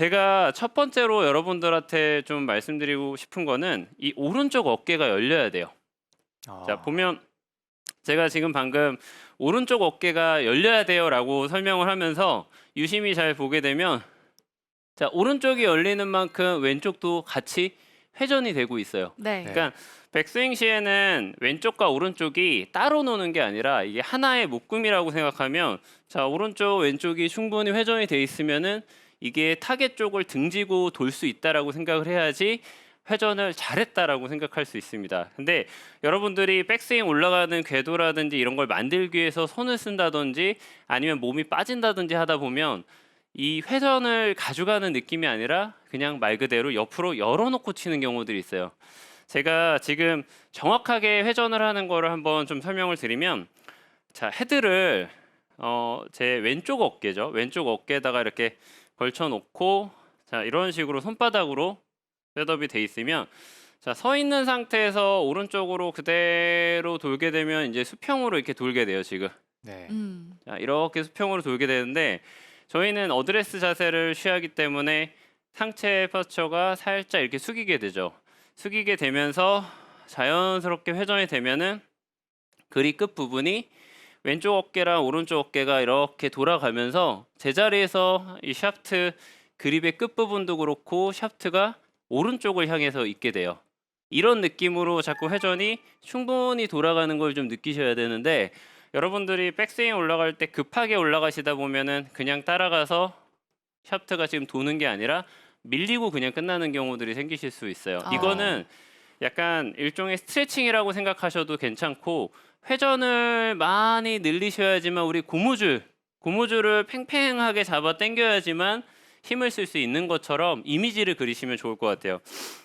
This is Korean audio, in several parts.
제가 첫 번째로 여러분들한테 좀 말씀드리고 싶은 거는 이 오른쪽 어깨가 열려야 돼요. 아. 자 보면 제가 지금 방금 오른쪽 어깨가 열려야 돼요라고 설명을 하면서 유심히 잘 보게 되면 자 오른쪽이 열리는 만큼 왼쪽도 같이 회전이 되고 있어요. 네. 네. 그러니까 백스윙 시에는 왼쪽과 오른쪽이 따로 노는 게 아니라 이게 하나의 묶음이라고 생각하면 자 오른쪽 왼쪽이 충분히 회전이 돼 있으면은 이게 타겟 쪽을 등지고 돌 수 있다라고 생각을 해야지 회전을 잘했다라고 생각할 수 있습니다. 근데 여러분들이 백스윙 올라가는 궤도라든지 이런 걸 만들기 위해서 손을 쓴다든지 아니면 몸이 빠진다든지 하다 보면 이 회전을 가져가는 느낌이 아니라 그냥 말 그대로 옆으로 열어놓고 치는 경우들이 있어요. 제가 지금 정확하게 회전을 하는 거를 한번 좀 설명을 드리면 자 헤드를 어, 제 왼쪽 어깨죠 왼쪽 어깨에다가 이렇게 걸쳐 놓고 자 이런 식으로 손바닥으로 셋업이 돼 있으면 자 서 있는 상태에서 오른쪽으로 그대로 돌게 되면 이제 수평으로 이렇게 돌게 돼요 지금 네. 음. 자, 이렇게 수평으로 돌게 되는데 저희는 어드레스 자세를 취하기 때문에 상체 퍼처가 살짝 이렇게 숙이게 되죠. 숙이게 되면서 자연스럽게 회전이 되면은 그립 끝 부분이 왼쪽 어깨랑 오른쪽 어깨가 이렇게 돌아가면서 제자리에서 이 샤프트 그립의 끝 부분도 그렇고 샤프트가 오른쪽을 향해서 있게 돼요. 이런 느낌으로 자꾸 회전이 충분히 돌아가는 걸 좀 느끼셔야 되는데 여러분들이 백스윙 올라갈 때 급하게 올라가시다 보면은 그냥 따라가서 샤프트가 지금 도는 게 아니라 밀리고 그냥 끝나는 경우들이 생기실 수 있어요. 아. 이거는 약간 일종의 스트레칭이라고 생각하셔도 괜찮고 회전을 많이 늘리셔야지만 우리 고무줄 고무줄을 팽팽하게 잡아 당겨야지만 힘을 쓸 수 있는 것처럼 이미지를 그리시면 좋을 것 같아요.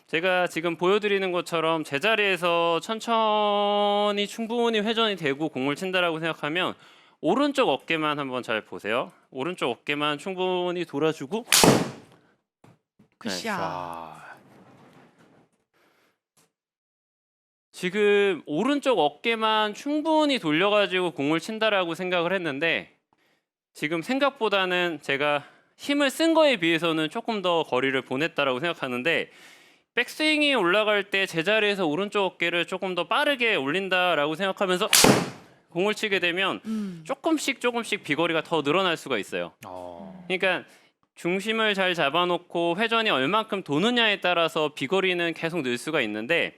제가 지금 보여드리는 것처럼 제자리에서 천천히 충분히 회전이 되고 공을 친다라고 생각하면 오른쪽 어깨만 한번 잘 보세요. 오른쪽 어깨만 충분히 돌아주고 굿샷. 자. 지금 오른쪽 어깨만 충분히 돌려가지고 공을 친다라고 생각을 했는데 지금 생각보다는 제가 힘을 쓴 거에 비해서는 조금 더 거리를 보냈다라고 생각하는데 백스윙이 올라갈 때 제자리에서 오른쪽 어깨를 조금 더 빠르게 올린다라고 생각하면서 공을 치게 되면 음. 조금씩 조금씩 비거리가 더 늘어날 수가 있어요. 어. 그러니까 중심을 잘 잡아놓고 회전이 얼만큼 도느냐에 따라서 비거리는 계속 늘 수가 있는데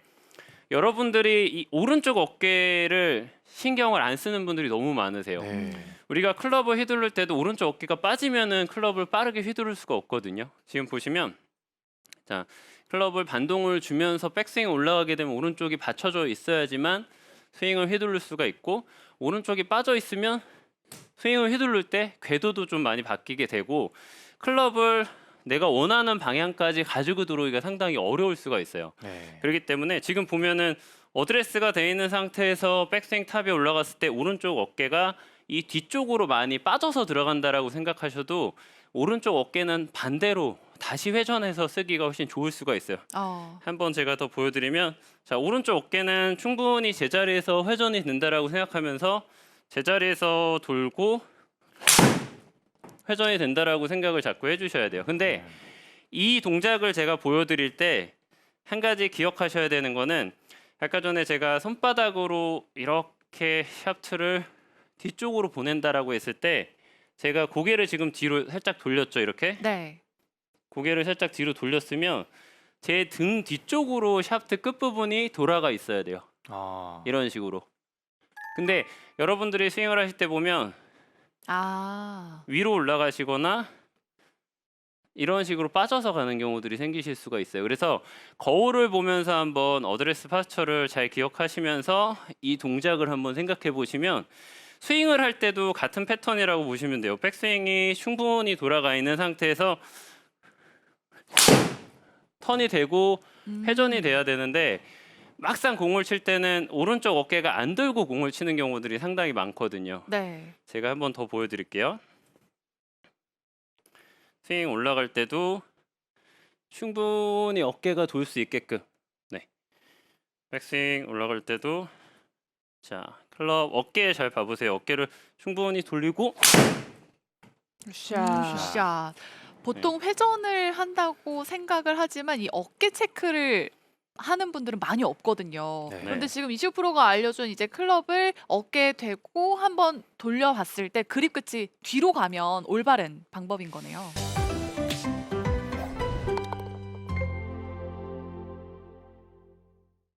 여러분들이 이 오른쪽 어깨를 신경을 안 쓰는 분들이 너무 많으세요. 네. 우리가 클럽을 휘두를 때도 오른쪽 어깨가 빠지면은 클럽을 빠르게 휘두를 수가 없거든요. 지금 보시면 자 클럽을 반동을 주면서 백스윙 올라가게 되면 오른쪽이 받쳐져 있어야지만 스윙을 휘두를 수가 있고 오른쪽이 빠져 있으면 스윙을 휘두를 때 궤도도 좀 많이 바뀌게 되고 클럽을 내가 원하는 방향까지 가지고 들어오기가 상당히 어려울 수가 있어요. 네. 그렇기 때문에 지금 보면은 어드레스가 돼 있는 상태에서 백스윙 탑에 올라갔을 때 오른쪽 어깨가 이 뒤쪽으로 많이 빠져서 들어간다라고 생각하셔도 오른쪽 어깨는 반대로 다시 회전해서 쓰기가 훨씬 좋을 수가 있어요. 어. 한번 제가 더 보여드리면 자 오른쪽 어깨는 충분히 제자리에서 회전이 된다라고 생각하면서 제자리에서 돌고 회전이 된다라고 생각을 자꾸 해주셔야 돼요. 근데 이 동작을 제가 보여드릴 때 한 가지 기억하셔야 되는 거는 아까 전에 제가 손바닥으로 이렇게 샤프트를 뒤쪽으로 보낸다라고 했을 때 제가 고개를 지금 뒤로 살짝 돌렸죠 이렇게 네. 고개를 살짝 뒤로 돌렸으면 제 등 뒤쪽으로 샤프트 끝 부분이 돌아가 있어야 돼요 아. 이런 식으로 근데 여러분들이 스윙을 하실 때 보면 아. 위로 올라가시거나 이런 식으로 빠져서 가는 경우들이 생기실 수가 있어요. 그래서 거울을 보면서 한번 어드레스 파스처를 잘 기억하시면서 이 동작을 한번 생각해 보시면 스윙을 할 때도 같은 패턴이라고 보시면 돼요. 백스윙이 충분히 돌아가 있는 상태에서 턴이 되고 음. 회전이 돼야 되는데 막상 공을 칠 때는 오른쪽 어깨가 안 들고 공을 치는 경우들이 상당히 많거든요. 네. 제가 한번 더 보여드릴게요. 스윙 올라갈 때도 충분히 어깨가 돌 수 있게끔. 네. 백스윙 올라갈 때도 자 클럽 어깨 잘 봐보세요. 어깨를 충분히 돌리고 굿샷. 굿샷. 보통 회전을 한다고 생각을 하지만 이 어깨 체크를 하는 분들은 많이 없거든요. 네. 그런데 지금 이슈 프로가 알려준 이제 클럽을 어깨에 대고 한번 돌려봤을 때 그립 끝이 뒤로 가면 올바른 방법인 거네요.